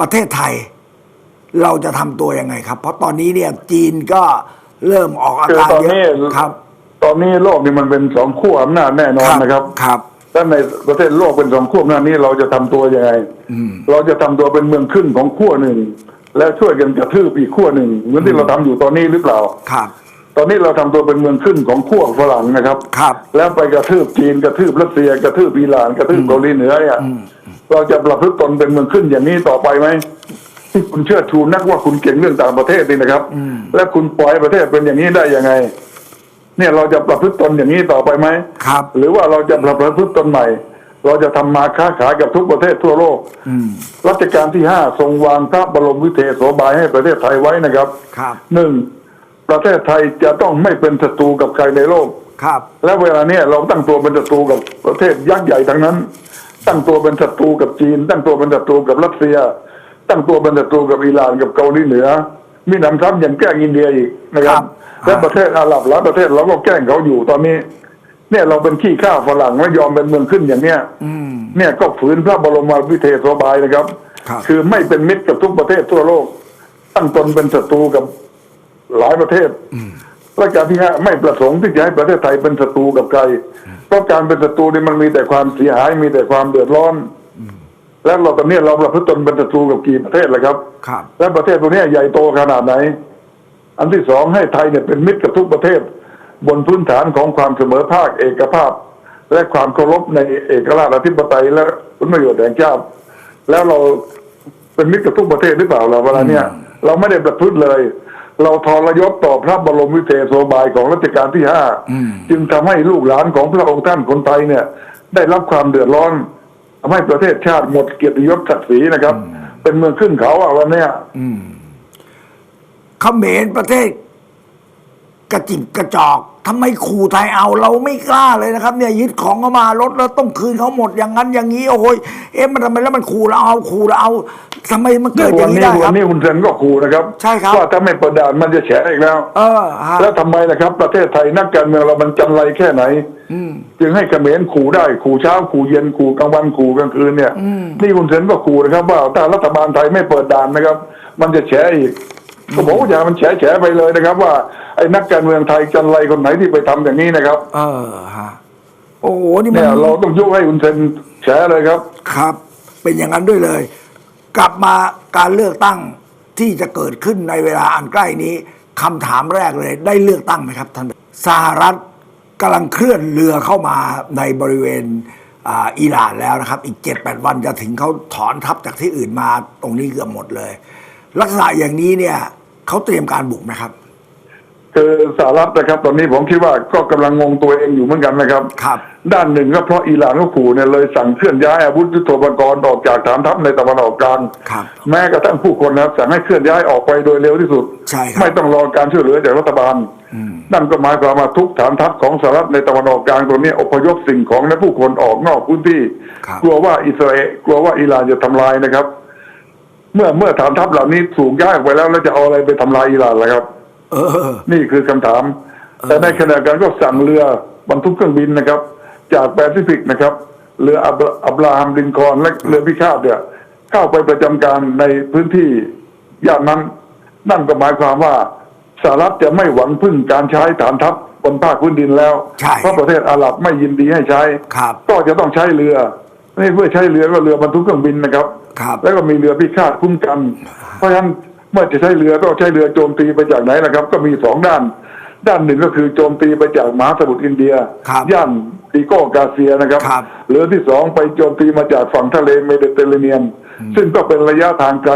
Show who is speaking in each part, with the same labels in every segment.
Speaker 1: ประเทศไทย เราจะทำตัวยังไงครับ เพราะตอนนี้เนี่ยจีนก็เริ่มออกอา
Speaker 2: คือ
Speaker 1: การ
Speaker 2: ตอน
Speaker 1: เย
Speaker 2: นี้
Speaker 1: อะครับ
Speaker 2: ตอนนี้โลกนี่มันเป็นสองขั้วอำนาจแน่นอนนะครับ
Speaker 1: ครับ
Speaker 2: ถ้าในประเทศโลกเป็นสองขั้วอำนาจนี้เราจะทำตัวยังไง
Speaker 1: อืม
Speaker 2: เราจะทำตัวเป็นเมืองขึ้นของขั้วหนึ่งแล้วช่วยกันกระทืบอีกขั้วหนึ่งเหมือนที่เราทำอยู่ตอนนี้หรือเปล่า
Speaker 1: ครับ
Speaker 2: ตอนนี้เราทำตัวเป็นเมืองขึ้นของขั้วฝรั่งนะครับ
Speaker 1: ครับ
Speaker 2: แล้วไปกระทืบจีนกระทืบรัสเซียกระทืบอิหร่านกระทืบเกาหลีเหนือเนี่ย เราจะประพฤติตนเป็นเมืองขึ้นอย่างนี้ต่อไปไหมที่คุณเชื่อชูนักว่าคุณเก่งเรื่องต่างประเทศนี่นะครับ และคุณปล่อยให้ประเทศเป็นอย่างนี้ได้ยังไง เนี่ยเราจะประพฤติตนอย่างนี้ต่อไปไหม
Speaker 1: ครับ
Speaker 2: หรือว่าเราจะประพฤติตนใหม่ เราจะทำมาค้าขายกับทุกประเทศทั่วโลก
Speaker 1: อืม
Speaker 2: รัชกาลที่ห้าทรงวางพระบรมวิเทศโสบายให้ประเทศไทยไว้นะครับ
Speaker 1: ครับ
Speaker 2: หนึ่งประเทศไทยจะต้องไม่เป็นศัตรูกับใครในโลก
Speaker 1: ครับ
Speaker 2: และเวลาเนี้ยเราตั้งตัวเป็นศัตรูกับประเทศยักษ์ใหญ่ทั้งนั้น ตั้งตัวเป็นศัตรูกับจีน ตั้งตัวเป็นศัตรูกับรัสเซีย ตั้งตัวเป็นศัตรูกับอิหร่านกับเกาหลีเหนือ มีหนำซ้ำยังแกล้งอินเดียอีกนะครับ และประเทศอาหรับหลายประเทศเราก็แกล้งเขาอยู่ตอนนี้ เนี่ยเราเป็นขี้ข้าฝรั่งไม่ยอมเป็นเมืองขึ้นอย่างเนี้ย
Speaker 1: อืม
Speaker 2: เนี่ยก็ฝืนพระบรมวิเทศโสบายนะครับ
Speaker 1: ครับ
Speaker 2: คือไม่เป็นมิตรกับทุกประเทศทั่วโลก ตั้งตนเป็นศัตรูกับหลายประเทศรัชกาลที่ห้าไม่ประสงค์ที่จะให้ประเทศไทยเป็นศัตรูกับใคร เพราะการเป็นศัตรูนี่มันมีแต่ความเสียหายมีแต่ความเดือดร้อนแล้วเราตอนนี้เราประพฤติตนเป็นศัตรูกับกี่ประเทศแล้วครับ
Speaker 1: ครับ
Speaker 2: และประเทศตัวเนี้ยใหญ่โตขนาดไหน อันที่สองให้ไทยเนี่ยเป็นมิตรกับทุกประเทศ บนพื้นฐานของความเสมอภาคเอกภาพ และความเคารพในเอกราชอธิปไตยและผลประโยชน์แห่งชาติแล้วเราเป็นมิตรกับทุกประเทศหรือเปล่าเราเวลาเนี้ยเราไม่ได้ประพฤติเลย เราทรยศต่อพระบรมวิเทศโสบายของรัชกาลที่ห้าจึงทำให้ลูกหลานของพระองค์ท่านคนไทยเนี่ย ได้รับความเดือดร้อนทำให้ประเทศชาติหมดเกียรติยศศักดิ์ศรีนะครับ เป็นเมืองขึ้นเขาอะวันเนี้ย
Speaker 1: เขมรประเทศ กระจิกกระจอกทำไมขู่ไทยเอาเราไม่กล้าเลยนะครับ เนี่ยยึดของเข้ามารถแล้วต้องคืนเขาหมดอย่างนั้นอย่างนี้โอ้ยเอ๊ะมันทำไมแล้วมันขู่เราเอาขู่เราเอาทำไมมันเกิดอย่า
Speaker 2: วั
Speaker 1: งนี้
Speaker 2: นี้
Speaker 1: ได้ค
Speaker 2: วั
Speaker 1: รับ
Speaker 2: นนี้คุณเซนก็ขู่นะครับ
Speaker 1: ใช่ครับ
Speaker 2: ว่าถ้าไม่เปิดด่านมันจะแฉอีกแล้ว
Speaker 1: เออฮะ
Speaker 2: แล้วทำไมล่ะครับ ประเทศไทยนักการเมืองเรามันจันไรแค่ไหน
Speaker 1: อืม
Speaker 2: จึงให้เขมรขู่ได้ขู่เช้าขู่เย็นขู่กลางวันขู่กลางคืนเนี่ยนี่คุณเซนก็ขู่นะครับ ว่าถ้ารัฐบาลไทยไม่เปิดด่านนะครับ มันจะแฉอีกก็บอกว่าอย่ามันแฉแฉไปเลยนะครับ ว่าไอ้นักการเมืองไทยจันไรคนไหนที่ไปทำอย่างนี้นะครับ
Speaker 1: เออฮะโอ้โหนี่มั
Speaker 2: เนี่
Speaker 1: น
Speaker 2: ยเราต้องยกให้คุณเซนแฉเลยครับ
Speaker 1: ครับ เป็นอย่างนั้นด้วยเลย กลับมาการเลือกตั้งที่จะเกิดขึ้นในเวลาอันใกล้นี้คำถามแรกเลย ได้เลือกตั้งไหมครับท่านสหรัฐกำลังเคลื่อนเรือเข้ามาในบริเวณอ่าอิหร่านแล้วนะครับ อีกเจ็ดแปดวันจะถึงเขาถอนทัพจากที่อื่นมาตรงนี้เกือบหมดเลย ลักษณะอย่างนี้เนี่ยเขาเตรียมการบุกไหมครับ
Speaker 2: คือสหรัฐนะครับ ตอนนี้ผมคิดว่าก็กำลังงงตัวเองอยู่เหมือนกันนะครับ
Speaker 1: ครับ
Speaker 2: ด้านหนึ่งก็เพราะอิหร่านก็ขู่เนี่ยเลยสั่งเคลื่อนย้ายอาวุธยุทโธปกรณ์ออกจากฐานทัพในตะวันออกกลาง
Speaker 1: ครับ
Speaker 2: แม้กระทั่งผู้คนนะครับสั่งให้เคลื่อนย้ายออกไปโดยเร็วที่สุด
Speaker 1: ใช่ครับ
Speaker 2: ไม่ต้องรอการช่วยเหลือจากรัฐบาล นั่นก็หมายความว่าทุกฐานทัพของสหรัฐในตะวันออกกลางตัวนี้อพยพสิ่งของและผู้คนออกนอกพื้นที่
Speaker 1: ครับ
Speaker 2: กลัวว่าอิสราเอลกลัวว่าอิหร่านจะทำลายนะครับ เมื่อเมื่อฐานทัพเหล่านี้ถูกย้ายออกไปแล้วแล้วจะเอาอะไรไปทำลายอิหร่านล่ะครับ
Speaker 1: เออ
Speaker 2: นี่คือคำถาม แต่ในขณะเดียวกันก็สั่งเรือบรรทุกเครื่องบินนะครับ จากแปซิฟิกนะครับ เรืออับอับราฮัมลินคอล์นและเรือพิฆาตเนี่ยเข้าไปประจำการในพื้นที่ย่านนั้น นั่นก็หมายความว่าสหรัฐจะไม่หวังพึ่งการใช้ฐานทัพบนภาคพื้นดินแล้ว
Speaker 1: ใช่
Speaker 2: เพราะประเทศอาหรับไม่ยินดีให้ใช้
Speaker 1: ครับ
Speaker 2: ก็จะต้องใช้เรือนี่เพื่อใช้เรือก็เรือบรรทุกเครื่องบินนะครับ
Speaker 1: ครับ
Speaker 2: แล้วก็มีเรือพิฆาตคุ้มกัน เพราะฉะนั้น เมื่อจะใช้เรือต้องใช้เรือโจมตีไปจากไหนนะครับ ก็มีสองด้าน ด้านหนึ่งก็คือโจมตีไปจากมหาสมุทรอินเดีย
Speaker 1: ครับ
Speaker 2: ย่านดีโก้กาเซียนะครับ
Speaker 1: ครับ
Speaker 2: เรือที่สองไปโจมตีมาจากฝั่งทะเลเมดิเตอร์เรเนียน ซึ่งก็เป็นระยะทางไกล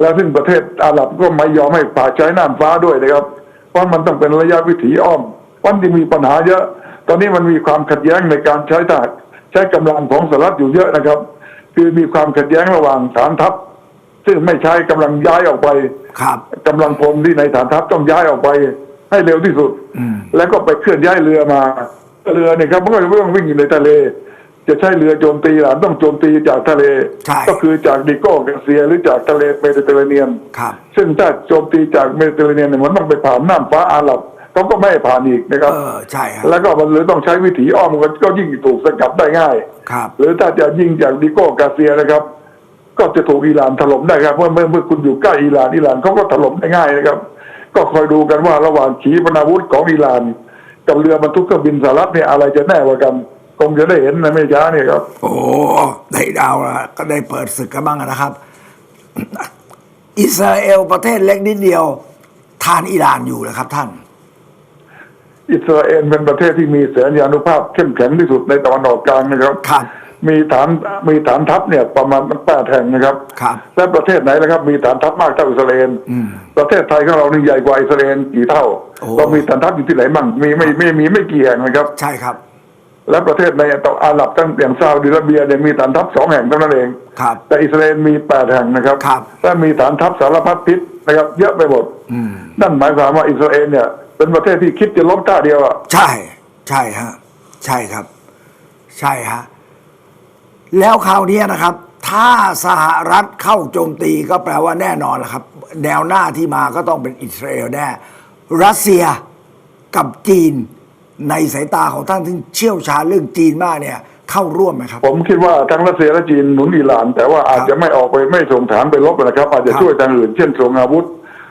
Speaker 2: และซึ่งประเทศอาหรับก็ไม่ยอมให้ผ่าใช้น่านฟ้าด้วยนะครับ เพราะมันต้องเป็นระยะวิถีอ้อมวันที่มีปัญหาเยอะ ตอนนี้มันมีความขัดแย้งในการใช้ทหารใช้กำลังของสหรัฐอยู่เยอะนะครับ คือมีความขัดแย้งระหว่างฐานทัพ ซึ่งไม่ใช้กำลังย้ายออกไป
Speaker 1: ครับ
Speaker 2: กำลังพลที่ในฐานทัพต้องย้ายออกไปให้เร็วที่สุด แล้วก็ไปเคลื่อนย้ายเรือมา เรือเนี่ยครับมันก็จะต้องวิ่งอยู่ในทะเล จะใช้เรือโจมตีหลานต้องโจมตีจากทะเล
Speaker 1: ใช่
Speaker 2: ก็คือจากดิโก้กาเซียหรือจากทะเลเมดิเตอร์เรเนียน
Speaker 1: ครับ
Speaker 2: ซึ่งถ้าโจมตีจากเมดิเตอร์เรเนียนเนี่ยมันต้องไปผ่านน่านฟ้าอาหรับเขาก็ไม่ให้ผ่านอีกนะครับ
Speaker 1: เออใช่ครับ
Speaker 2: แล้วก็มันเลยต้องใช้วิถีอ้อมก็ก็ยิ่งถูกสกัดได้ง่าย
Speaker 1: ครับ
Speaker 2: หรือถ้าจะยิงจากดิโก้กาเซียนะครับ ก็จะถูกอิหร่านถล่มได้ครับเพราะเมื่อเมื่อคุณอยู่ใกล้อิหร่านอิหร่านเขาก็ถล่มได้ง่ายนะครับ ก็คอยดูกันว่าระหว่างขีปนาวุธของอิหร่าน กับเรือบรรทุกเครื่องบินสหรัฐเนี่ยอะไรจะแน่กว่ากันคงจะได้เห็นในไม่ช้าเนี่ยครับ
Speaker 1: โอ้ได้ดาวละก็ได้เปิดศึกกันบ้างนะครับ อิสราเอลประเทศเล็กนิดเดียว ทานอิหร่านอยู่นะครับท่าน
Speaker 2: อิสราเอลเป็นประเทศที่มีเสนานุภาพเข้มแข็งที่สุดในตะวันออกกลางนะครับ
Speaker 1: ครับ
Speaker 2: มีฐานมีฐานทัพเนี่ยประมาณแปดแห่งนะครับ
Speaker 1: ครับ
Speaker 2: และประเทศไหนนะครับ มีฐานทัพมากเท่าอิสราเอล
Speaker 1: อืม
Speaker 2: ประเทศไทยของเรานี่ใหญ่กว่าอิสราเอลกี่เท่า
Speaker 1: โอ้
Speaker 2: เรามีฐานทัพอยู่ที่ไหนมั่งมีไม่ไม่มีไม่กี่แห่งนะครับ
Speaker 1: ใช่ครับ
Speaker 2: และประเทศในอาหรับตั้งอย่างซาอุดิอาระเบียเนี่ยมีฐานทัพสองแห่งเท่านั้นเอง
Speaker 1: ครับ
Speaker 2: แต่อิสราเอลมีแปดแห่งนะครับ
Speaker 1: ครับ
Speaker 2: และมีฐานทัพสารพัดพิษนะครับ เยอะไปหมด
Speaker 1: อืม
Speaker 2: นั่นหมายความว่าอิสราเอลเนี่ย เป็นประเทศที่คิดจะลบท่าเดียวอะ
Speaker 1: ใช่ ใช่ฮะ ใช่ครับ ใช่ฮะ แล้วคราวนี้นะครับ ถ้าสหรัฐเข้าโจมตีก็แปลว่าแน่นอนละครับ แนวหน้าที่มาก็ต้องเป็นอิสราเอลแน่รัสเซียกับจีนในสายตาของท่านที่เชี่ยวชาญเรื่องจีนมากเนี่ยเข้าร่วมไหมครับ
Speaker 2: ผมคิดว่าทั้งรัสเซียและจีนหนุนอิหร่าน แต่ว่าอาจจะไม่ออกไปไม่ส่งฐานไปรบนะครับ อาจจะ
Speaker 1: ครับ
Speaker 2: ช่วยทางอื่นเช่นส่งอาวุธ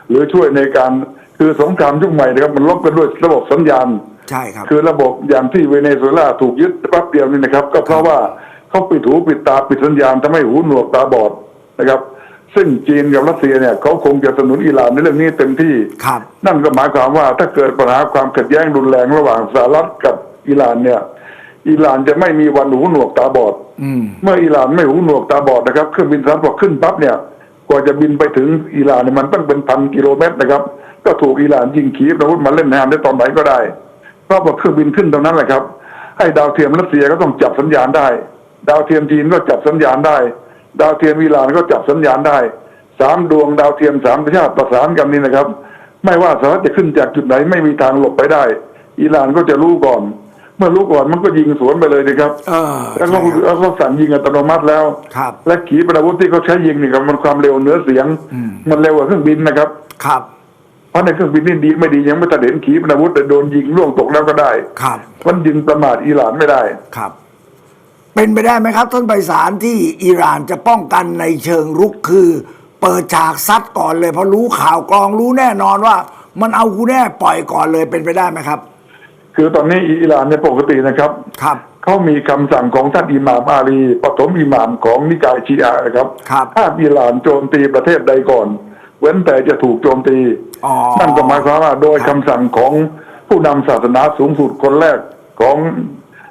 Speaker 2: หรือช่วยในการคือสงครามยุคใหม่นะครับมันลบกันด้วยระบบสัญญาณ
Speaker 1: ใช่ครับ
Speaker 2: คือระบบอย่างที่เวเนซุเอลาถูกยึดแป๊บเดียวนี่นะครับ ก็เพราะว่า เขาปิดหูปิดตาปิดสัญญาณทำให้หูหนวกตาบอดนะครับ ซึ่งจีนกับรัสเซียเนี่ยเขาคงจะสนับสนุนอิหร่านในเรื่องนี้เต็มที่
Speaker 1: ครับ
Speaker 2: นั่นก็หมายความว่าถ้าเกิดปัญหาความขัดแย้งรุนแรงระหว่างสหรัฐกับอิหร่านเนี่ยอิหร่านจะไม่มีวันหูหนวกตาบอด
Speaker 1: อืม
Speaker 2: เมื่ออิหร่านไม่หูหนวกตาบอดนะครับเครื่องบินสหรัฐพอขึ้นปั๊บเนี่ยกว่าจะบินไปถึงอิหร่านเนี่ยมันต้องเป็นพันกิโลเมตรนะครับ ก็ถูกอิหร่านยิงขีปนาวุธมาเล่นงานได้ตอนไหนก็ได้เพราะว่าเครื่องบินขึ้นตรงนั้นแหละครับ ให้ดาวเทียมรัสเซียก็ต้องจับสัญญาณได้ ดาวเทียมจีนก็จับสัญญาณได้ ดาวเทียมอิหร่านก็จับสัญญาณได้สามดวงดาวเทียมสามประชาติประสานกันนี่นะครับ ไม่ว่าสหรัฐจะขึ้นจากจุดไหนไม่มีทางหลบไปได้ อิหร่านก็จะรู้ก่อน เมื่อรู้ก่อนมันก็ยิงสวนไปเลยนะครับ
Speaker 1: เออ
Speaker 2: แล้วก็
Speaker 1: ใช่ครับ
Speaker 2: แล้วก็สั่งยิงอัตโนมัติแล้ว
Speaker 1: ครับ
Speaker 2: และขีปนาวุธที่เขาใช้ยิงนี่ครับมันความเร็วเหนือเสียง
Speaker 1: อืม
Speaker 2: มันเร็วกว่าเครื่องบินนะครับ
Speaker 1: ครับ
Speaker 2: เพราะในเครื่องบินนี่ดีไม่ดียังไม่ทันเห็นขีปนาวุธแต่โดนยิงล่วงตกแล้วก็ได้
Speaker 1: ครับ
Speaker 2: มันยิงประมาทอิหร่านไม่ได้
Speaker 1: ครับ เป็นไปได้ไหมครับท่านไพศาลที่อิหร่านจะป้องกันในเชิงรุกคือ เปิดฉากซัดก่อนเลยเพราะรู้ข่าวกรองรู้แน่นอนว่า มันเอากูแน่ปล่อยก่อนเลยเป็นไปได้ไหมครับ
Speaker 2: คือตอนนี้อิหร่านเนี่ยปกตินะครับ
Speaker 1: ครับ
Speaker 2: เขามีคำสั่งของท่านอิหม่ามอาลีปฐมอิหม่ามของนิกายชีอะห์นะครับ
Speaker 1: ครับ
Speaker 2: ห้ามอิหร่านโจมตีประเทศใดก่อน เว้นแต่จะถูกโจมตี
Speaker 1: อ๋อ
Speaker 2: นั่นก็หมายความว่าโดย
Speaker 1: ครั
Speaker 2: คำ
Speaker 1: บ
Speaker 2: สั่งของผู้นำศาสนาสูงสุดคนแรกของ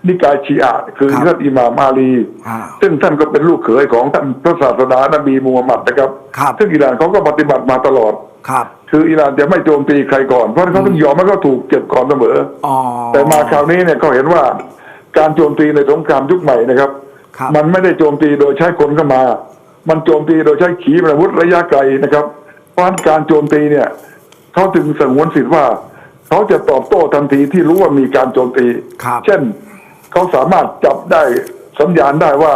Speaker 2: นิกายชีอะห์คือ
Speaker 1: ครับ
Speaker 2: ท่านอิหม่ามอาลี
Speaker 1: อ่า
Speaker 2: ซึ่งท่านก็เป็นลูกเขยของท่านพระศาสดานบีมูฮัมหมัดนะครับ
Speaker 1: ครับ
Speaker 2: ซึ่งอิหร่านเขาก็ปฏิบัติมาตลอด
Speaker 1: ครับ
Speaker 2: คืออิหร่านจะไม่โจมตีใครก่อน เพราะเขาต้องยอมให้เขาถูกเจ็บก่อนเสมอ
Speaker 1: อ๋อ
Speaker 2: แต่มาคราวนี้เนี่ยเขาเห็นว่าการโจมตีในสงครามยุคใหม่นะครับ
Speaker 1: ครับ
Speaker 2: มันไม่ได้โจมตีโดยใช้คนเข้ามา มันโจมตีโดยใช้ขีปนาวุธระยะไกลนะครับ เพราะฉะนั้นการโจมตีเนี่ยเขาถึงสงวนสิทธิ์ว่า เขาจะตอบโต้ทันทีที่รู้ว่ามีการโจมตี
Speaker 1: ครับ
Speaker 2: เช่น เขาสามารถจับได้สัญญาณได้ว่า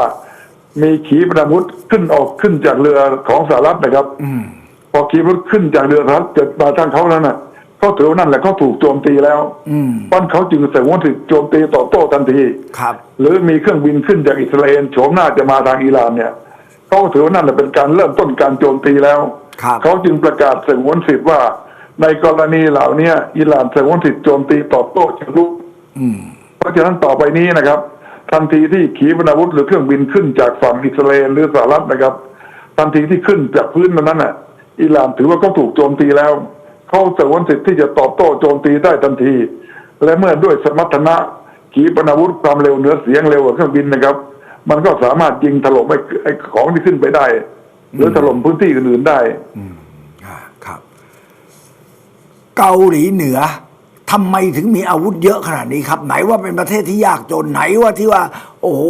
Speaker 2: มีขีปนาวุธขึ้นออกขึ้นจากเรือของสหรัฐนะครับ
Speaker 1: อืม
Speaker 2: พอขีปนาวุธขึ้นจากเรือสหรัฐเกิดมาทางเขาแล้วน่ะเขาถือว่านั่นแหละเขาถูกโจมตีแล้ว
Speaker 1: อืม
Speaker 2: เพราะเขาจึงสงวนสิทธิ์โจมตีตอบโต้ทันที
Speaker 1: ครับ
Speaker 2: หรือมีเครื่องบินขึ้นจากอิสราเอลโฉมหน้าจะมาทางอิหร่านเนี่ยเขาก็ถือว่านั่นแหละเป็นการเริ่มต้นการโจมตีแล้ว
Speaker 1: ครับ
Speaker 2: เขาจึงประกาศสงวนสิทธิ์ว่า ในกรณีเหล่านี้อิหร่านสงวนสิทธิ์โจมตีตอบโต้เชิงรุก
Speaker 1: อืม
Speaker 2: เพราะฉะนั้นต่อไปนี้นะครับ ทันทีที่ขีปนาวุธหรือเครื่องบินขึ้นจากฝั่งอิสราเอลหรือสหรัฐนะครับ ทันทีที่ขึ้นจากพื้นนั้นน่ะ อิหร่านถือว่าเขาถูกโจมตีแล้วเขาสวนสิทธิ์ที่จะตอบโต้โจมตีได้ทันที และเมื่อด้วยสมรรถนะขีปนาวุธความเร็วเหนือเสียงเร็วกว่าเครื่องบินนะครับ มันก็สามารถยิงถล่มไอ้ของที่ขึ้นไปได้ หรือถล่มพื้นที่อื่นๆได้
Speaker 1: อ่าครับ เกาหลีเหนือ ทำไมถึงมีอาวุธเยอะขนาดนี้ครับ ไหนว่าเป็นประเทศที่ยากจนไหนว่าที่ว่า โอ้โห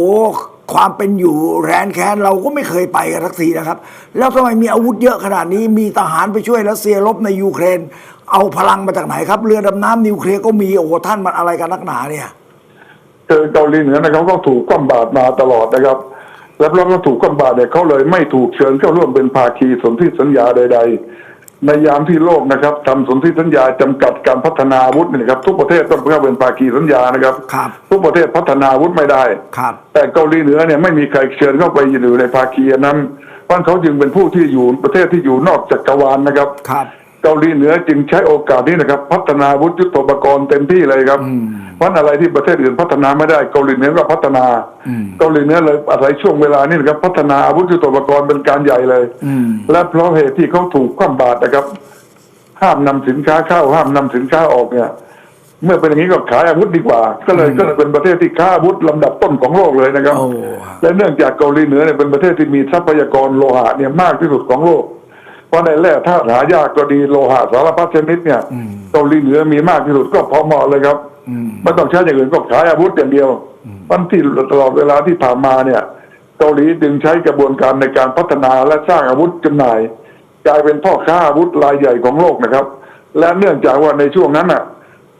Speaker 1: ความเป็นอยู่แรนแค้นเราก็ไม่เคยไปกันสักทีนะครับ แล้วทำไมมีอาวุธเยอะขนาดนี้ มีทหารไปช่วยรัสเซียรบในยูเครน เอาพลังมาจากไหนครับ เรือดำน้ำนิวเคลียร์ก็มีโอ้โหท่านมันอะไรกันนักหนาเนี่ย
Speaker 2: คือเกาหลีเหนือนะครับก็ถูกก้มบาตรมาตลอดนะครับ แล้วเราก็ถูกก้มบาตรเนี่ยเขาเลยไม่ถูกเชิญเข้าร่วมเป็นภาคีสนธิสัญญาใด ๆ ในยามที่โลกนะครับทำสนธิสัญญาจำกัดการพัฒนาอาวุธเนี่ยนะครับทุกประเทศต้องเข้าเป็นภาคีสัญญานะครับ
Speaker 1: ครับ
Speaker 2: ทุกประเทศพัฒนาอาวุธไม่ได้
Speaker 1: ครับ
Speaker 2: แต่เกาหลีเหนือเนี่ยไม่มีใครเชิญเข้าไปอยู่ในภาคีอันนั้นเพราะเขาจึงเป็นผู้ที่อยู่ประเทศที่อยู่นอกจักรวาลนะครับ
Speaker 1: ครับ
Speaker 2: เกาหลีเหนือจึงใช้โอกาสนี้นะครับ พัฒนาวุฒิยุทโธปกรณ์เต็มที่เลยครับ
Speaker 1: อืม
Speaker 2: เพราะอะไรที่ประเทศอื่นพัฒนาไม่ได้เกาหลีเหนือก็พัฒนา
Speaker 1: อืม
Speaker 2: เกาหลีเหนือเลยอาศัยช่วงเวลานี้นะครับ พัฒนาอาวุธยุทโธปกรณ์เป็นการใหญ่เลย
Speaker 1: อืม
Speaker 2: และเพราะเหตุที่เขาถูกคว่ำบาตรนะครับ ห้ามนำสินค้าเข้าห้ามนำสินค้าออกเนี่ย เมื่อเป็นอย่างนี้ก็ขายอาวุธดีกว่า ก็เลยก็เลยเป็นประเทศที่ค้าอาวุธลำดับต้นของโลกเลยนะครับ
Speaker 1: โอ้
Speaker 2: และเนื่องจากเกาหลีเหนือเนี่ยเป็นประเทศที่มีทรัพยากรโลหะเนี่ยมากที่สุดของโลก เพราะในแร่ธาตุหายากก็ดีโลหะสารพัดชนิดเนี่ย
Speaker 1: อืม
Speaker 2: เกาหลีเหนือมีมากที่สุดก็พอเหมาะเลยครับ
Speaker 1: อืม
Speaker 2: ไม่ต้องใช้อย่างอื่นก็ขายอาวุธอย่างเดียววันที่ตลอดเวลาที่ผ่านมาเนี่ยเกาหลีจึงใช้กระบวนการในการพัฒนาและสร้างอาวุธจำหน่าย กลายเป็นพ่อค้าอาวุธรายใหญ่ของโลกนะครับ และเนื่องจากว่าในช่วงนั้นน่ะ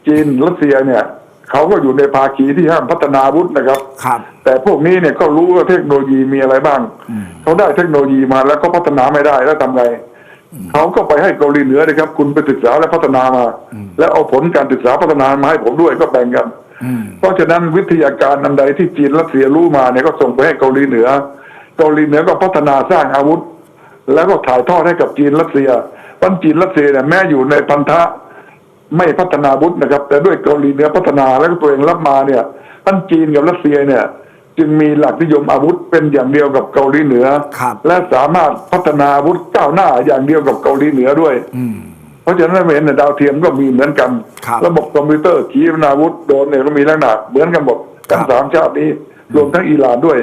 Speaker 2: จีนรัสเซียเนี่ยเขาก็อยู่ในภาคีที่ห้ามพัฒนาอาวุธนะครับ
Speaker 1: ครับ
Speaker 2: แต่พวกนี้เนี่ยก็รู้ว่าเทคโนโลยีมีอะไรบ้าง เขาได้เทคโนโลยีมาแล้วก็พัฒนาไม่ได้แล้วทำไง เขาก็ไปให้เกาหลีเหนือนะครับ คุณไปศึกษาและพัฒนามา แล้วเอาผลการศึกษาพัฒนามาให้ผมด้วยก็แบ่งกัน
Speaker 1: อืม
Speaker 2: เพราะฉะนั้นวิทยาการอันใดที่จีนรัสเซียรู้มาเนี่ยก็ส่งไปให้เกาหลีเหนือ เกาหลีเหนือก็พัฒนาสร้างอาวุธ แล้วก็ถ่ายทอดให้กับจีนรัสเซียวันจีนรัสเซียเนี่ยแม้อยู่ในพันธะไม่พัฒนาอาวุธนะครับ แต่ด้วยเกาหลีเหนือพัฒนาแล้วก็ตัวเองรับมาเนี่ยทั้งจีนกับรัสเซียเนี่ย จึงมีหลักนิยมอาวุธเป็นอย่างเดียวกับเกาหลีเหนือ
Speaker 1: ครับ
Speaker 2: และสามารถพัฒนาอาวุธก้าวหน้าอย่างเดียวกับเกาหลีเหนือด้วย
Speaker 1: อืม
Speaker 2: เพราะฉะนั้นเราเห็นในดาวเทียมก็มีเหมือนกัน
Speaker 1: ครับ
Speaker 2: ระบบคอมพิวเตอร์ขีปนาวุธโดรนเนี่ยก็มีลักษณะเหมือนกันหมดทั้ง
Speaker 1: ครับ
Speaker 2: สามชาตินี้ รวมทั้งอิหร่านด้วย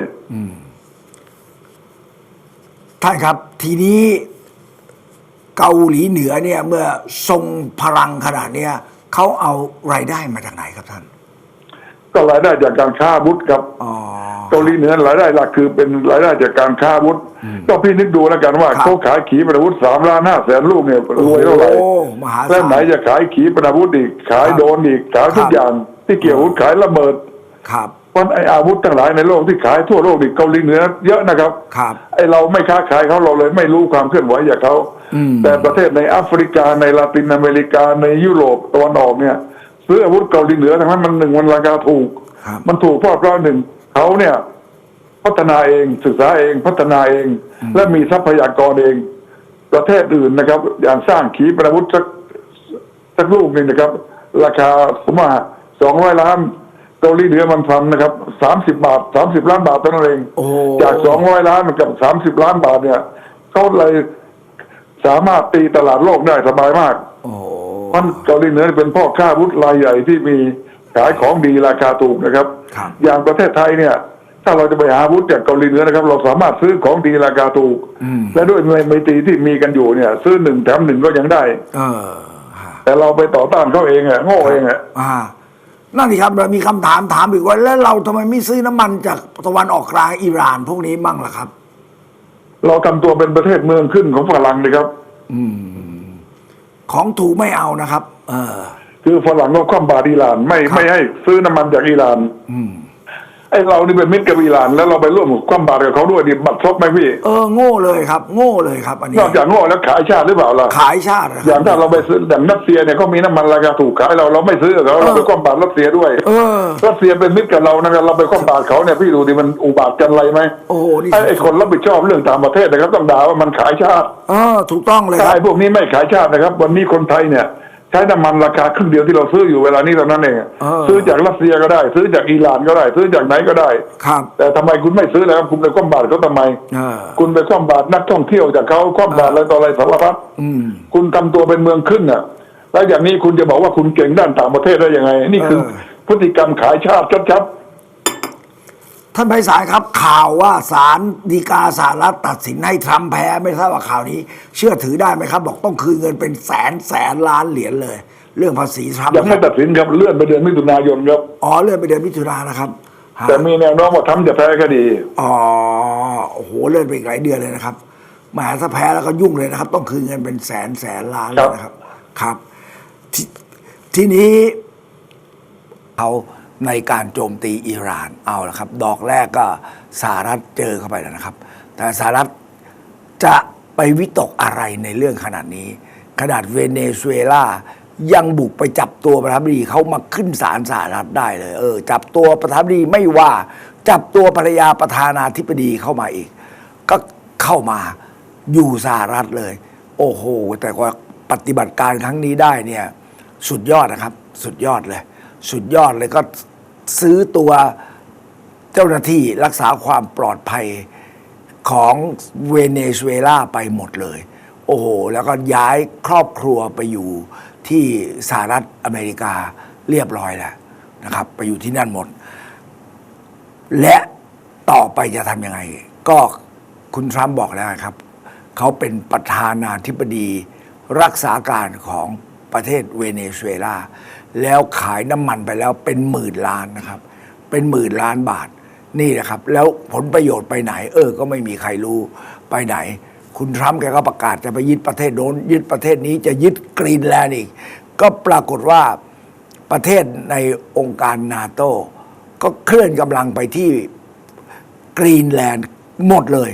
Speaker 1: ท่านครับ ทีนี้เกาหลีเหนือเนี่ย เมื่อทรงพลังขนาดเนี้ยเขาเอารายได้มาจากไหนครับท่าน
Speaker 2: ก็รายได้จากการค้าอาวุธครับ
Speaker 1: อ๋อ
Speaker 2: เกาหลีเหนือรายได้หลักคือเป็นรายได้จากการค้าอาวุธก็พี่นึกดูแล้วกันว่า
Speaker 1: ครับ
Speaker 2: เขาขายขีปนาวุธสามล้านห้าแสนลูกเนี่ยรวยเท่าไหร่
Speaker 1: โอ้มหา
Speaker 2: แล้ว
Speaker 1: ศา
Speaker 2: ไหน
Speaker 1: ล
Speaker 2: จะขายขีปนาวุธอีกขาย
Speaker 1: ครับ
Speaker 2: โดรนอีกขายทุ
Speaker 1: ค
Speaker 2: ก
Speaker 1: รับ
Speaker 2: อย่างที่เกี่ยวอาวุธขายระเบิด
Speaker 1: ครับ
Speaker 2: เพราะไอ้อาวุธทั้งหลายในโลกที่ขายทั่วโลกนี่เกาหลีเหนือเยอะนะครับ
Speaker 1: ครับ
Speaker 2: ไอเราไม่ค้าขายเขาเราเลยไม่รู้ความเคลื่อนไหวจากเขา
Speaker 1: อืม
Speaker 2: แต่ประเทศในแอฟริกาในลาตินอเมริกาในยุโรปตะวันออกเนี่ย ซื้ออาวุธเกาหลีเหนือทั้งนั้นมันหนึ่งมันราคาถูก
Speaker 1: ครับ
Speaker 2: มันถูกเพราะเพราะหนึ่งเขาเนี่ย พัฒนาเองศึกษาเองพัฒนาเอง และมีทรัพยากรเอง ประเทศอื่นนะครับ อย่างสร้างขีปนาวุธสักสักลูกหนึ่งนะครับ ราคาสมมติว่าสองร้อยล้านเกาหลีเหนือมันทำนะครับสามสิบบาทสามสิบล้านบาทเท่านั้นเอง
Speaker 1: โอ้
Speaker 2: จากสองร้อยล้านกับสามสิบล้านบาทเนี่ยเขาเลยสามารถตีตลาดโลกได้สบายมาก
Speaker 1: โอ้
Speaker 2: เพราะเกาหลีเหนือเป็นพ่อค้าอาวุธรายใหญ่ที่มีขายของดีราคาถูกนะครับ
Speaker 1: ครับ
Speaker 2: อย่างประเทศไทยเนี่ย ถ้าเราจะไปหาอาวุธจากเกาหลีเหนือนะครับ เราสามารถซื้อของดีราคาถูก
Speaker 1: อืม
Speaker 2: และด้วยไมตรีที่มีกันอยู่เนี่ย ซื้อหนึ่งแถมหนึ่งก็ยังได้
Speaker 1: เออฮะ
Speaker 2: แต่เราไปต่อต้านเขาเองอะโง่เองอะ
Speaker 1: อ่านั่นสิครับเรามีคำถามถามอีกว่าแล้วเราทำไมไม่ซื้อน้ำมันจากตะวันออกกลางอิหร่านพวกนี้มั่งล่ะครับ
Speaker 2: เราทำตัวเป็นประเทศเมืองขึ้นของฝรั่งเลยครับ
Speaker 1: ของถูกไม่เอานะครับ เออ
Speaker 2: คือฝรั่งก็คว่ำบาตรอิหร่านไม่
Speaker 1: ครับ
Speaker 2: ไม่ให้ซื้อน้ำมันจากอิหร่าน
Speaker 1: อืม
Speaker 2: ไอ้เรานี่เป็นมิตรกับอิหร่านแล้วเราไปร่วมกับคว่ำบาตรกับเขาด้วยดิบัตรซบไหมพี่
Speaker 1: เออโง่เลยครับ โง่เลยครับ อันนี้
Speaker 2: นอกจากโง่แล้วขายชาติหรือเปล่าล่ะ
Speaker 1: ขายชาตินะค
Speaker 2: อย่า
Speaker 1: รั
Speaker 2: งถ้าเราไปซื้ออย่างรัสเซียเนี่ยเขามีน้ำมันราคาถูกขายเราเราไม่ซื้อกับเขาเราไปคว่ำบาตรรัสเซียด้วย
Speaker 1: เออ
Speaker 2: รัสเซียเป็นมิตรกับเรานะครับเราไปคว่ำบาตรเขาเนี่ยพี่ดูดิมันอุบาทกันอะไรไหม
Speaker 1: โอ้โหนี่
Speaker 2: ไอ้ไอ้คนรับผิดชอบเรื่องต่างประเทศนะครับต้องด่าว่ามันขายชาติ
Speaker 1: เออถูกต้องเลย
Speaker 2: ถ้า
Speaker 1: ครับ
Speaker 2: ไอ้พวกนี้ไม่ขายชาตินะครับ วันนี้คนไทยเนี่ย ใช้น้ำมันราคาครึ่งเดียวที่เราซื้ออยู่เวลานี้เท่านั้นเอง
Speaker 1: เออ
Speaker 2: ซื้อจากรัสเซียก็ได้ ซื้อจากอิหร่านก็ได้ ซื้อจากไหนก็ได้
Speaker 1: ครับ
Speaker 2: แต่ทำไมคุณไม่ซื้อแล้วครับคุณไปคว่ำบาตรเขาทำไม
Speaker 1: เออ
Speaker 2: คุณไปคว่ำบาตรนักท่องเที่ยวจากเขาคว่ำบาตรอะไรต่ออะไรสารพัด
Speaker 1: อืม
Speaker 2: คุณทำตัวเป็นเมืองขึ้นน่ะ แล้วอย่างนี้คุณจะบอกว่าคุณเก่งด้านต่างประเทศได้ยังไง นี่คือ
Speaker 1: เออ
Speaker 2: พฤติกรรมขายชาติชัด
Speaker 1: ท่านไพศาลครับ ข่าวว่าศาลฎีกาสหรัฐตัดสินให้ทรัมป์แพ้ไม่ทราบว่าข่าวนี้ เชื่อถือได้ไหมครับ บอกต้องคืนเงินเป็นแสนแสนล้านเหรียญเลย เรื่องภาษีทรัมป์
Speaker 2: ๆยังไม่ตัดสินครับเลื่อนไปเดือนมิถุนายนครับ
Speaker 1: อ๋อเลื่อนไปเดือนมิถุนายนนะครับฮะ
Speaker 2: แต่มีแนวโน้มว่าทำจะแพ้คดี
Speaker 1: อ๋อโอ้โหเลื่อนไปอีกหลายเดือนเลยนะครับแหมถ้าแพ้แล้วก็ยุ่งเลยนะครับ ต้องคืนเงินเป็นแสนแสนล้านเลยนะครับ ครับททีนี้เขา ในการโจมตีอิหร่านเอาละครับ ดอกแรกก็สหรัฐเจอเข้าไปแล้วนะครับ แต่สหรัฐจะไปวิตกอะไรในเรื่องขนาดนี้ ขนาดเวเนซุเอลายังบุกไปจับตัวประธานาธิบดีเขามาขึ้นศาลสหรัฐได้เลยเออจับตัวประธานาธิบดีไม่ว่าจับตัวภรรยาประธานาธิบดีเข้ามาอีก ก็เข้ามาอยู่สหรัฐเลย โอ้โห แต่ว่าปฏิบัติการครั้งนี้ได้เนี่ย สุดยอดนะครับ สุดยอดเลย สุดยอดเลยก็ ซื้อตัวเจ้าหน้าที่รักษาความปลอดภัยของเวเนซุเอลาไปหมดเลย โอ้โห แล้วก็ย้ายครอบครัวไปอยู่ที่สหรัฐอเมริกาเรียบร้อยแล้วนะครับ ไปอยู่ที่นั่นหมด และต่อไปจะทำยังไง ก็คุณทรัมป์บอกแล้วครับ เขาเป็นประธานาธิบดีรักษาการของ ประเทศเวเนซุเอลา แล้วขายน้ำมันไปแล้วเป็นหมื่นล้านนะครับ เป็นหมื่นล้านบาทนี่แหละครับ แล้วผลประโยชน์ไปไหน เออ ก็ไม่มีใครรู้ไปไหน คุณทรัมป์แกก็ประกาศจะไปยึดประเทศโน้นยึดประเทศนี้จะยึดกรีนแลนด์อีก ก็ปรากฏว่าประเทศในองค์การนาโตก็เคลื่อนกำลังไปที่กรีนแลนด์หมดเลย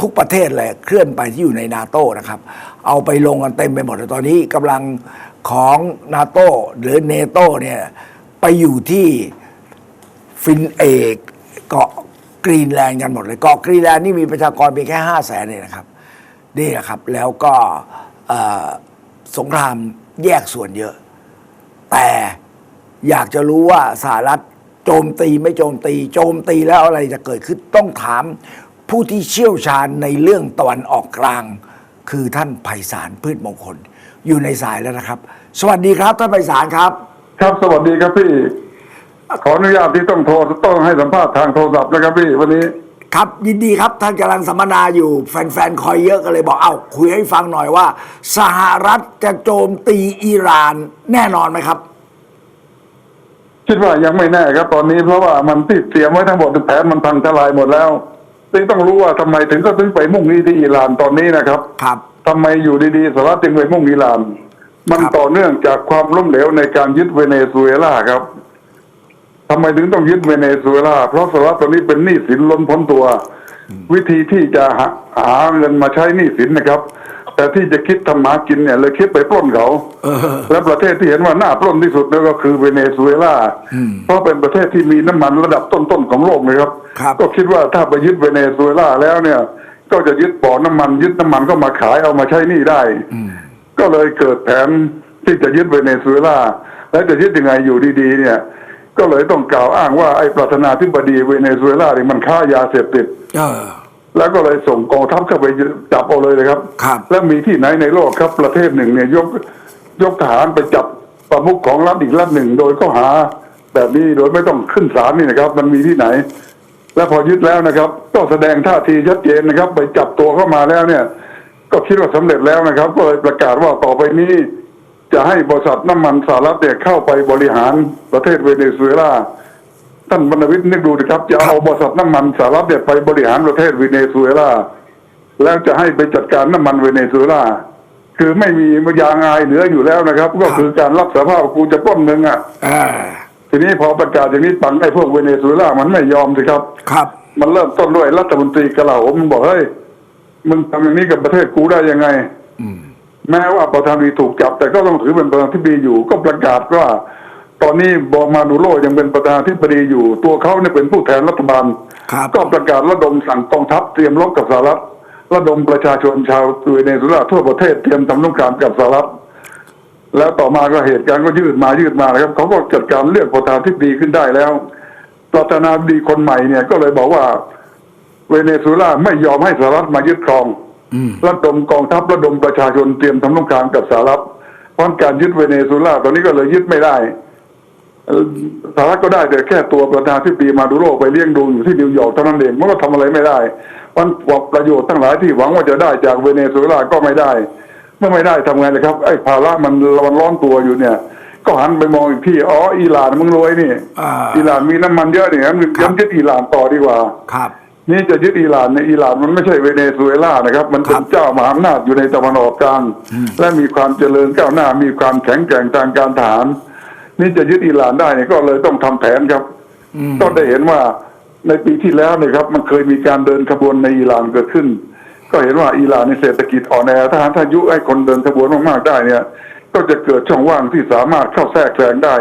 Speaker 1: ทุกประเทศเลยเคลื่อนไปที่อยู่ในนาโต้นะครับ เอาไปลงกันเต็มไปหมดเลยตอนนี้กำลัง ของนาโต้หรือเนโตเนี่ยไปอยู่ที่ฟินเอกเกาะกรีนแลนด์กันหมดเลยเกาะกรีนแลนด์นี่มีประชากรเพียงแค่ห้าแสนเนี่ยนะครับนี่แหละครับแล้วก็สงครามแยกส่วนเยอะ แต่อยากจะรู้ว่าสหรัฐโจมตีไม่โจมตี โจมตีแล้วอะไรจะเกิดขึ้นต้องถามผู้ที่เชี่ยวชาญในเรื่องตะวันออกกลาง คือท่านไพศาลพืชมงคล อยู่ในสายแล้วนะครับ สวัสดีครับท่านไพศาลครับ
Speaker 2: ครับสวัสดีครับพี่ ขออนุญาตที่ต้องโทรต้องให้สัมภาษณ์ทางโทรศัพท์นะครับพี่วันนี้
Speaker 1: ครับยินดีครับท่านกำลังสัมมนาอยู่แฟนๆคอยเยอะก็เลยบอกเอ้าคุยให้ฟังหน่อยว่า สหรัฐจะโจมตีอิหร่านแน่นอนไหมครับ
Speaker 2: คิดว่ายังไม่แน่ครับ ตอนนี้เพราะว่ามันที่เตรียมไว้ทั้งหมดแผนมันพังทลายหมดแล้วซึ่งต้องรู้ว่าทำไมถึงก็ถึงไปมุ่งนี้ที่อิหร่านตอนนี้นะครับ
Speaker 1: ครับ
Speaker 2: ทำไมอยู่ดีๆสหรัฐจึงไปมุ่งอิหร่าน มัน
Speaker 1: ครับ
Speaker 2: ต่อเนื่องจากความล้มเหลวในการยึดเวเนซุเอลาครับทำไมถึงต้องยึดเวเนซุเอลาเพราะสหรัฐตอนนี้เป็นหนี้สินล้นพ้นตัว วิธีที่จะหาหาเงินมาใช้หนี้สินนะครับ แต่ที่จะคิดทำหากินเนี่ยเลยคิดไปปล้นเขา
Speaker 1: เออ
Speaker 2: และประเทศที่เห็นว่าน่าปล้นที่สุดนั่นก็คือเวเนซุเอลาเพราะเป็นประเทศที่มีน้ำมันระดับต้นๆของโลกเลยครับ
Speaker 1: ครับ
Speaker 2: ก็คิดว่าถ้าไปยึดเวเนซุเอลาแล้วเนี่ย ก็จะยึดบ่อน้ำมัน ยึดน้ำมันก็มาขายเอามาใช้หนี้ได้ ก็เลยเกิดแผนที่จะยึดเวเนซุเอลาและจะยึดยังไงอยู่ดีๆ เนี่ย ก็เลยต้องกล่าวอ้างว่าไอ้ประธานาธิบดีเวเนซุเอลาเนี่ยมันค้ายาเสพติด
Speaker 1: เออ
Speaker 2: แล้วก็เลยส่งกองทัพเข้าไปจับเอาเลยนะครับ
Speaker 1: ครับ
Speaker 2: แล้วมีที่ไหนในโลกครับ ประเทศหนึ่งเนี่ยยกยกทหารไปจับประมุขของรัฐอีกรัฐหนึ่ง โดยก็หา แบบนี้โดยไม่ต้องขึ้นศาลนี่นะครับ มันมีที่ไหน แล้วพอยึดแล้วนะครับ ก็แสดงท่าทีชัดเจนนะครับ ไปจับตัวเข้ามาแล้วเนี่ย ก็คิดว่าสำเร็จแล้วนะครับ ก็เลยประกาศว่าต่อไปนี้ จะให้บริษัทน้ำมันสหรัฐเนี่ยเข้าไปบริหารประเทศเวเนซุเอลาท่านบรรวิทย์นึกดูนะครับ จะเอาบริษัทน้ำมันสหรัฐเนี่ยไปบริหารประเทศเวเนซุเอลาแล้วจะให้ไปจัดการน้ำมันเวเนซุเอลาคือไม่มียางอายเหลืออยู่แล้วนะครับ ก็คือการรับสารภาพว่ากูจะปล้นมึงอะ
Speaker 1: เออ
Speaker 2: ทีนี้พอประกาศอย่างนี้ปังไอ้พวกเวเนซุเอลามันไม่ยอมสิครับ
Speaker 1: ครับ
Speaker 2: มันเริ่มต้นด้วยรัฐมนตรีกลาโหมมันบอกเฮ้ยมึงทำอย่างนี้กับประเทศกูได้ยังไง
Speaker 1: อืม
Speaker 2: แม้ว่าประธานาธิบดีถูกจับ แต่ก็ต้องถือเป็นประธานาธิบดีอยู่ ก็ประกาศว่า ตอนนี้บอร์มาดูโรยังเป็นประธานาธิบดีอยู่ ตัวเขาเนี่ยเป็นผู้แทนรัฐบาล
Speaker 1: ครับ
Speaker 2: ก็ประกาศระดมสั่งกองทัพเตรียมรบกับสหรัฐระดมประชาชนชาวเวเนซุเอลาทั่วประเทศเตรียมทำสงครามกับสหรัฐ แล้วต่อมาก็เหตุการณ์ก็ยืดมายืดมานะครับเขาก็จัดการเลือกประธานาธิบดีขึ้นได้แล้ว ประธานาธิบดีคนใหม่เนี่ย ก็เลยบอกว่า เวเนซุเอลาไม่ยอมให้สหรัฐมายึดครอง
Speaker 1: อืม
Speaker 2: ระดมกองทัพระดมประชาชนเตรียมทำสงครามกับสหรัฐเพราะการยึดเวเนซุเอลาตอนนี้ก็เลยยึดไม่ได้เอ่อสหรัฐก็ได้แต่แค่ตัวประธานาธิบดีมาดูโรไปเลี้ยงดูอยู่ที่นิวยอร์กเท่านั้นเองมันก็ทำอะไรไม่ได้มันบอกประโยชน์ทั้งหลายที่หวังว่าจะได้จากเวเนซุเอลาก็ไม่ได้ เมื่อไม่ได้ทำไงเลยครับ ไอ้ภาระมันมันร้อนตัวอยู่เนี่ย ก็หันไปมองอีกที่อ๋ออิหร่านมึงรวยนี่
Speaker 1: อ่า
Speaker 2: อิหร่านมีน้ำมันเยอะเนี่ยงั้น
Speaker 1: ครั
Speaker 2: งั้
Speaker 1: บ
Speaker 2: นยึดอิหร่านต่อดีกว่า
Speaker 1: ครับ
Speaker 2: นี่จะยึดอิหร่านในยอิหร่านมันไม่ใช่เวเนซุเอลานะครับ มันเป็
Speaker 1: ครั
Speaker 2: น
Speaker 1: บ
Speaker 2: เจ้ามหาอำนาจอยู่ในตะวันออกกลางและมีความเจริญก้าวหน้ามีความแข็งแกร่งทางการทหารนี่จะยึดอิหร่านได้เนี่ยก็เลยต้องทำแผนครับ
Speaker 1: อืม
Speaker 2: ก็ได้เห็นว่าในปีที่แล้วเนี่ยครับ มันเคยมีการเดินขบวนในอิหร่านเกิดขึ้น ก็เห็นว่าอิหร่านในเศรษฐกิจอ่อนแอถ้าหากถ้ายุให้คนเดินขบวนมากๆได้เนี่ย ก็จะเกิดช่องว่างที่สามารถเข้าแทรกแซงได้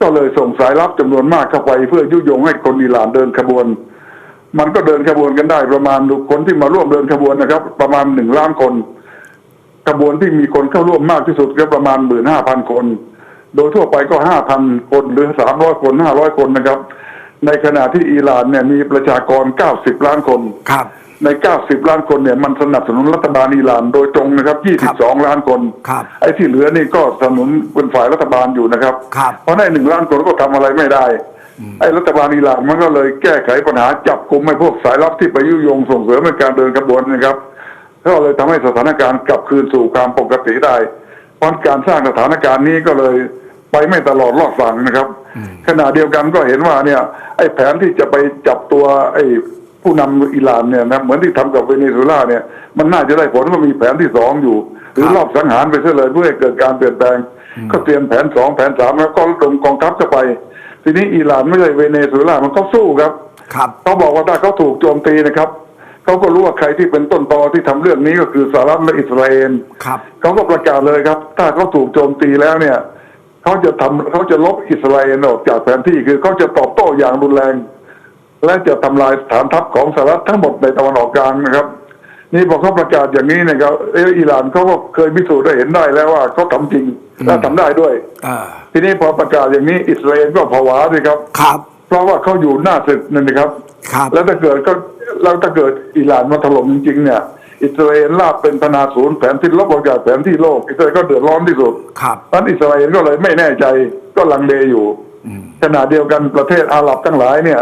Speaker 2: ก็เลยส่งสายลับจำนวนมากเข้าไป เพื่อยุยงให้คนอิหร่านเดินขบวน มันก็เดินขบวนกันได้ประมาณคนที่มาร่วมเดินขบวนนะครับ ประมาณหนึ่งล้านคนขบวนที่มีคนเข้าร่วมมากที่สุดก็ประมาณหมื่นห้าพันคน โดยทั่วไปก็ห้าพันคนหรือสามร้อยคนห้าร้อยคนนะครับ ในขณะที่อิหร่านเนี่ยมีประชากรเก้าสิบล้านคน
Speaker 1: ครับ
Speaker 2: ใน 90 ล้านคนเนี่ยมันสนับสนุนรัฐบาลอิหร่านโดยตรงนะครับ 22 ล้านคน
Speaker 1: ครับ
Speaker 2: ไอ้ที่เหลือนี่ก็สนับสนุนเป็นฝ่ายรัฐบาลอยู่นะครับ
Speaker 1: ครับ
Speaker 2: เพราะในหนึ่งล้านคนก็ทำอะไรไม่ได้ไอ้รัฐบาลอิหร่านมันก็เลยแก้ไขปัญหาจับกลุ่มไอ้พวกสายลับที่ไปยุยงส่งเสริมในการเดินขบวนนะครับก็เลยทำให้สถานการณ์กลับคืนสู่ความปกติได้เพราะการสร้างสถานการณ์นี้ก็เลยไปไม่ตลอดรอดฝั่งนะครับขณะเดียวกันก็เห็นว่าเนี่ย ไอ้แผนที่จะไปจับตัวไอ้ ผู้นำอิหร่านเนี่ยนะเหมือนที่ทำกับเวเนซุเอลาเนี่ยมันน่าจะได้ผลว่ามีแผนที่สองอยู่ หรือรอบสังหารไปเสียเลยเพื่อให้เกิดการเปลี่ยนแปลง ก็เตรียมแผนสองแผนสามแล้วก็ระดมกองทัพเข้าไป ทีนี้อิหร่านไม่ใช่เวเนซุเอลามันก็สู้ครับ
Speaker 1: ครับ
Speaker 2: เขาบอกว่าถ้าเขาถูกโจมตีนะครับเขาก็รู้ว่าใครที่เป็นต้นตอที่ทำเรื่องนี้ก็คือสหรัฐและอิสราเอล
Speaker 1: ครับ
Speaker 2: เขาก็ประกาศเลยครับ ถ้าเขาถูกโจมตีแล้วเนี่ยเขาจะทำเขาจะลบอิสราเอลออกจากแผนที่คือเขาจะตอบโต้อย่างรุนแรง และจะทำลายฐานทัพของสหรัฐทั้งหมดในตะวันออกกลางนะครับ นี่พอเขาประกาศอย่างนี้เนี่ยครับเอออิหร่านเขาก็เคยพิสูจน์ได้เห็นได้แล้วว่าเขาทำจริงและทำได้ด้วย
Speaker 1: เออ
Speaker 2: ทีนี้พอประกาศอย่างนี้อิสราเอลก็ผวาสิครับ
Speaker 1: ครับ
Speaker 2: เพราะว่าเขาอยู่หน้าศึกนั่นนะครับ
Speaker 1: ครับ
Speaker 2: แล้วถ้าเกิดก็แล้วถ้าเกิดอิหร่านมาถล่มจริงๆเนี่ยอิสราเอลลาบเป็นพนาศูนย์แผนที่ลบออกจากแผนที่โลกอิสราเอลก็เดือดร้อนที่สุด
Speaker 1: ครับ
Speaker 2: เพราะฉะนั้นอิสราเอลก็เลยไม่แน่ใจก็ลังเลอยู่ขณะเดียวกันประเทศอาหรับทั้งหลายเนี่ย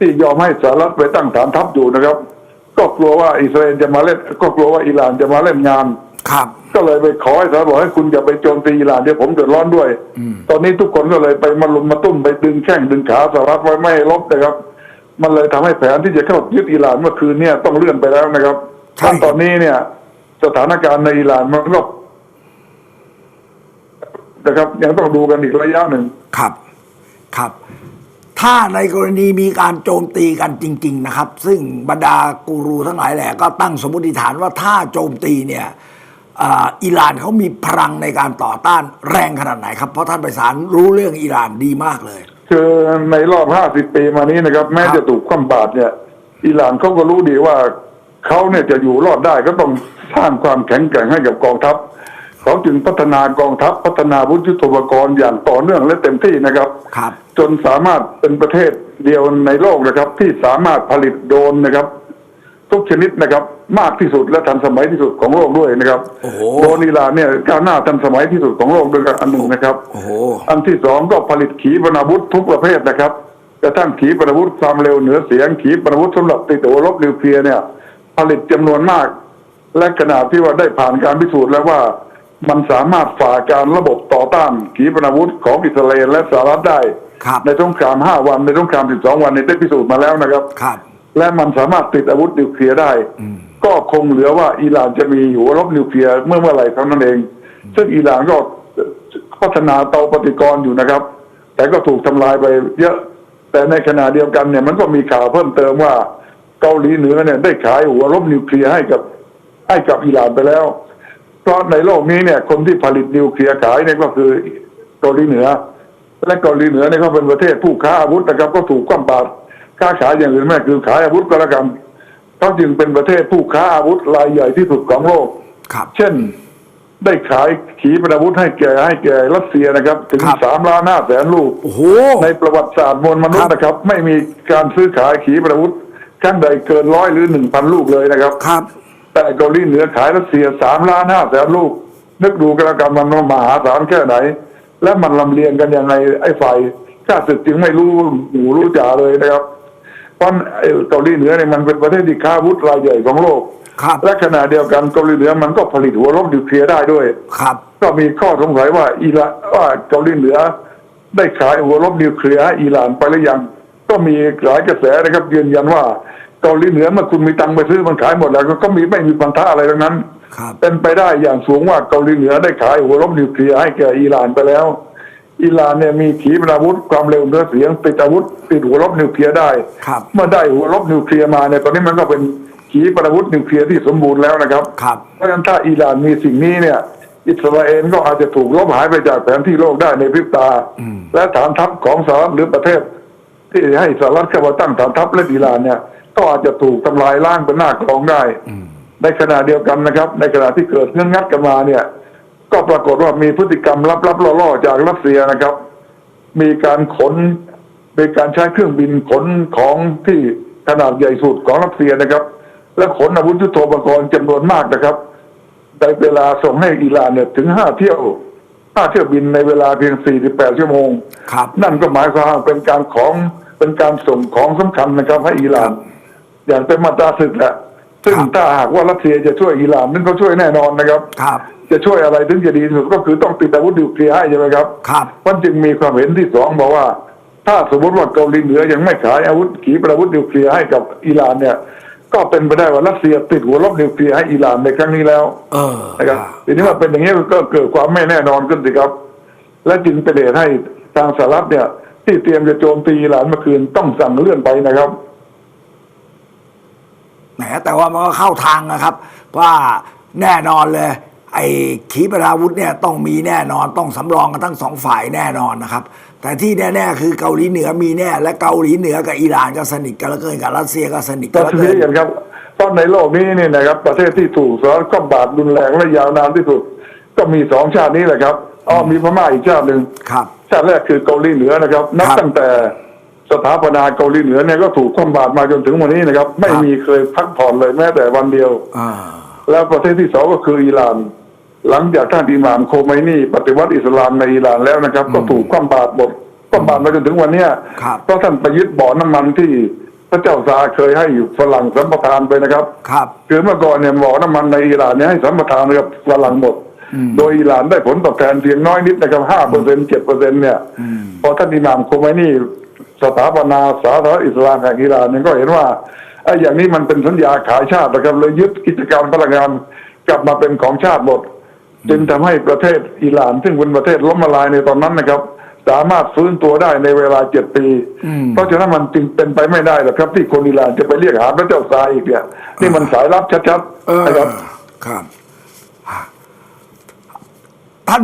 Speaker 2: ที่ยอมให้สหรัฐไปตั้งฐานทัพอยู่นะครับ ก็กลัวว่าอิสราเอลจะมาเล่นก็กลัวว่าอิหร่านจะมาเล่นงาน
Speaker 1: ครับ
Speaker 2: ก็เลยไปขอให้สหรัฐบอกให้คุณอย่าไปโจมตีอิหร่านเดี๋ยวผมเดือดร้อนด้วย ตอนนี้ทุกคนก็เลยไปมาลุมมาตุ้มไปดึงแข้งดึงขาสหรัฐไว้ไม่ให้ลบนะครับ มันเลยทำให้แผนที่จะเข้ายึดอิหร่านเมื่อคืนเนี่ยต้องเลื่อนไปแล้วนะครับ
Speaker 1: ใช่
Speaker 2: ตอนนี้เนี่ย สถานการณ์ในอิหร่านมันก็นะครับ ยังต้องดูกันอีกระยะหนึ่ง
Speaker 1: ครับ ครับ ถ้าในกรณีมีการโจมตีกันจริง ๆ นะครับ ซึ่งบรรดากูรูทั้งหลายแหละก็ตั้งสมมติฐานว่าถ้าโจมตีเนี่ยอิหร่านเขามีพลังในการต่อต้านแรงขนาดไหนครับ เพราะท่านไปสารรู้เรื่องอิหร่านดีมากเลย
Speaker 2: คือในรอบห้าสิบปีมานี้นะครับ แม้จะถูกคว่ำบาตรเนี่ยอิหร่านเขาก็รู้ดีว่าเขาเนี่ยจะอยู่รอดได้ก็ต้องสร้างความแข็งแกร่งให้กับกองทัพ เขาจึงพัฒนากองทัพพัฒนาวุฒิยุทโธปกรณ์อย่างต่อเนื่องและเต็มที่นะครับ
Speaker 1: ครับ
Speaker 2: จนสามารถเป็นประเทศเดียวในโลกนะครับ ที่สามารถผลิตโดรนนะครับ ทุกชนิดนะครับ มากที่สุดและทันสมัยที่สุดของโลกด้วยนะครับ
Speaker 1: โอ้โห
Speaker 2: โดรนอิหร่านเนี่ยก้าวหน้าทันสมัยที่สุดของโลกด้วยกันอันหนึ่งนะครับ
Speaker 1: โอ้โห
Speaker 2: อันที่สองก็ผลิตขีปนาวุธทุกประเภทนะครับกระทั่งขีปนาวุธความเร็วเหนือเสียงขีปนาวุธสำหรับติดโอรบนิวเคลียร์เนี่ย ผลิตจำนวนมาก และขนาดที่ว่าได้ผ่านการพิสูจน์แล้วว่า มันสามารถฝ่าการระบบต่อต้านขีปนาวุธของอิสราเอลและสหรัฐได้
Speaker 1: ครับ
Speaker 2: ในสงครามห้าวันในสงครามสิบสองวันนี้ได้พิสูจน์มาแล้วนะครับ
Speaker 1: ครับ
Speaker 2: และมันสามารถติดอาวุธนิวเคลียร์ได้ ก็คงเหลือว่าอิหร่านจะมีหัวรบนิวเคลียร์เมื่อเมื่อไหร่เท่านั้นเอง ซึ่งอิหร่านก็พัฒนาเตาปฏิกรณ์อยู่นะครับ แต่ก็ถูกทำลายไปเยอะ แต่ในขณะเดียวกันเนี่ยมันก็มีข่าวเพิ่มเติมว่าเกาหลีเหนือเนี่ยได้ขายหัวรบนิวเคลียร์ให้กับให้กับอิหร่านไปแล้วเพ ราะในโลกนี้เนี่ย คนที่ผลิตนิวเคลียร์ขายเนี่ยก็คือเกาหลีเหนือ และเกาหลีเหนือเนี่ยเขาเป็นประเทศผู้ค้าอาวุธนะครับ ก็ถูกกำบาดค้าขายอย่างอื่นไม่คือขายอาวุธก็แล้วกันเขาจึงเป็นประเทศผู้ค้าอาวุธรายใหญ่ที่สุดของโลก
Speaker 1: ครับ
Speaker 2: เช่นได้ขายขีปนาวุธให้แก่ให้แก่รัสเซียนะครับ ถึง
Speaker 1: ครับ
Speaker 2: สามล้านห้าแสนลูก
Speaker 1: โอ้โห
Speaker 2: ในประวัติศาสตร์มวลมนุษ
Speaker 1: ครั
Speaker 2: ย์
Speaker 1: บ
Speaker 2: นะครับ ไม่มีการซื้อขายขีปนาวุธครั้งใดเกินร้อยหรือหนึ่งพันลูกเลยนะครับ
Speaker 1: ครับ
Speaker 2: แต่เกาหลีเหนือขายรัสเซียสามล้านห้าแสนลูก นึกดูกันแล้วกันมันมหาศาลแค่ไหน และมันลำเลียงกันยังไงไอ้ฝ่ายข้าศึกจึงไม่รู้หูรู้จ่าเลยนะครับเพราะไอ้เกาหลีเหนือเนี่ยมันเป็นประเทศที่ค้าอาวุธรายใหญ่ของโลก
Speaker 1: ครับ
Speaker 2: และขณะเดียวกันเกาหลีเหนือมันก็ผลิตหัวรบนิวเคลียร์ได้ด้วย
Speaker 1: ครับ
Speaker 2: ก็มีข้อสงสัยว่าอิรัานว่าเกาหลีเหนือ ได้ขายหัวรบนิวเคลียร์ให้อิหร่านไปหรือยัง ก็มีหลายกระแสนะครับยืนยันว่า เกาหลีเหนือเมื่อคุณมีตังค์ไปซื้อมันขายหมดแล้วก็ก็มีไม่มีปัญหาอะไรทั้งนั้น
Speaker 1: ครับ
Speaker 2: เป็นไปได้อย่างสูงว่าเกาหลีเหนือได้ขายหัวรบนิวเคลียร์ให้แก่อิหร่านไปแล้ว อิหร่านเนี่ยมีขีปนาวุธความเร็วเหนือเสียงติดอาวุธติดหัวรบนิวเคลียร์ได้
Speaker 1: ครับ
Speaker 2: เมื่อได้หัวรบนิวเคลียร์มาเนี่ยตอนนี้มันก็เป็นขีปนาวุธนิวเคลียร์ที่สมบูรณ์แล้วนะครับ
Speaker 1: ครับ
Speaker 2: เพราะฉะนั้นถ้าอิหร่านมีสิ่งนี้เนี่ยอิสราเอลก็อาจจะถูกลบหายไปจากแผนที่โลกได้ในพริบตา และฐานทัพของสหรัฐหรือประเทศ ที่ให้สหรัฐเข้ามาตั้งฐานทัพและอิหร่านเนี่ย ก็ก็อาจจะถูกทำลายล้างเป็นหน้ากลองได้ในขณะเดียวกันนะครับ ในขณะที่เกิดเงื่อนงัดกันมาเนี่ย ก็ปรากฏว่ามีพฤติกรรมลับๆล่อๆจากรัสเซียนะครับ มีการขนมีการใช้เครื่องบินขนของที่ขนาดใหญ่สุดของรัสเซียนะครับ และขนอาวุธยุทโธปกรณ์จำนวนมากนะครับในเวลาส่งให้อิหร่านเนี่ยถึงห้าเที่ยวห้าเที่ยวบินในเวลาเพียง48ชั่วโมง
Speaker 1: ครับ
Speaker 2: นั่นก็หมายความว่าเป็นการของเป็นการส่งของสำคัญนะครับให้อิหร่าน อย่างเป็นมาตราศึกแหละซึ่ง
Speaker 1: ครับ
Speaker 2: ถ้าหากว่ารัสเซียจะช่วยอิหร่านนั่นก็ช่วยแน่นอนนะครับ
Speaker 1: ครับ
Speaker 2: จะช่วยอะไรถึงจะดีที่สุดก็คือต้องติดอาวุธนิวเคลียร์ให้ใช่ไหมครับ
Speaker 1: ครับ
Speaker 2: มันจึงมีความเห็นที่สองบอกว่า ถ้าสมมติว่าเกาหลีเหนือยังไม่ขายอาวุธขีปนาวุธนิวเคลียร์ให้กับอิหร่านเนี่ย ก็เป็นไปได้ว่ารัสเซียติดหัวลบนิวเคลียร์ให้อิหร่านในครั้งนี้แล้ว
Speaker 1: เออ
Speaker 2: นะครับ
Speaker 1: ครับ
Speaker 2: ทีนี้ว่าเป็นอย่างนี้ก็เกิดความไม่แน่นอนขึ้นสิครับ และจึงเป็นเหตุให้ทางสหรัฐเนี่ย ที่เตรียมจะโจมตีอิหร่านเมื่อคืนต้องสั่งเลื่อนไปนะครับ
Speaker 1: แหมแต่ว่ามันก็เข้าทางนะครับ ว่าแน่นอนเลย ไอ้ขีปนาวุธเนี่ยต้องมีแน่นอนต้องสำรองกันทั้งสองฝ่ายแน่นอนนะครับ แต่ที่แน่ๆคือเกาหลีเหนือมีแน่ และเกาหลีเหนือกับอิหร่านก็สนิทกันเหลือเกินกับรัสเซียก็สนิทกั
Speaker 2: ก็
Speaker 1: นเหลือ
Speaker 2: ที
Speaker 1: เกิ
Speaker 2: นี้
Speaker 1: น
Speaker 2: กันครับเพราะในโลกนี้เนี่ยนะครับ ประเทศที่ถูกสหรัฐก็บาดรุนแรงและยาวนานที่สุด ก็มีสองชาตินี้แหละครับอ๋อมีพม่าอีกชาติหนึ่ง
Speaker 1: ครับ
Speaker 2: ชาติแรกคือเกาหลีเหนือนะครับ นับ
Speaker 1: ครับ
Speaker 2: ตั้งแต่ สถาปนาเกาหลีเหนือเนี่ยก็ถูกคว่ำบาตรมาจนถึงวันนี้นะครับ ไม่
Speaker 1: ครับ
Speaker 2: มีเคยพักผ่อนเลยแม้แต่วันเดียว
Speaker 1: อ่า
Speaker 2: แล้วประเทศที่สองก็คืออิหร่าน หลังจากท่านอิหม่ามโคไมนีปฏิวัติอิสลามในอิหร่านแล้วนะครับ ก็ถูกคว่ำบาตรหมดคว่ำบาตรมาจนถึงวันเนี้ย
Speaker 1: ครับ
Speaker 2: เพราะท่านไปยึดบ่อน้ำมันที่พระเจ้าซาร์เคยให้ฝรั่งสัมปทานไปนะครับ
Speaker 1: ครับ
Speaker 2: คือเมื่อก่อนเนี่ยบ่อน้ำมันในอิหร่านเนี่ยให้สัมปทานกับฝรั่งหมดโดยอิหร่านได้ผลตอบแทนเพียงน้อยนิดนะครับห้าเปอร์เซ็นเจ็ดเปอร์เซ็นเนี่ย พอท่านอิหม่ามโคไมนี สถาปนาสาธารณรัฐอิสลามแห่งอิหร่านเนี่ยก็เห็นว่าไอ้อย่างนี้มันเป็นสัญญาขายชาตินะครับเลยยึดกิจการพลังงานกลับมาเป็นของชาติหมดจึงทำให้ประเทศอิหร่าน ซึ่งเป็นประเทศล้มละลายในตอนนั้นนะครับ สามารถฟื้นตัวได้ในเวลาเจ็ดปี เพราะฉะนั้นมันจึงเป็นไปไม่ได้หรอกครับ ที่คนอิหร่านจะไปเรียกหาพระเจ้าซาร์อีกเนี่ยนี่มันสายลับชัด
Speaker 1: เออ
Speaker 2: ๆนะครับ
Speaker 1: ครับ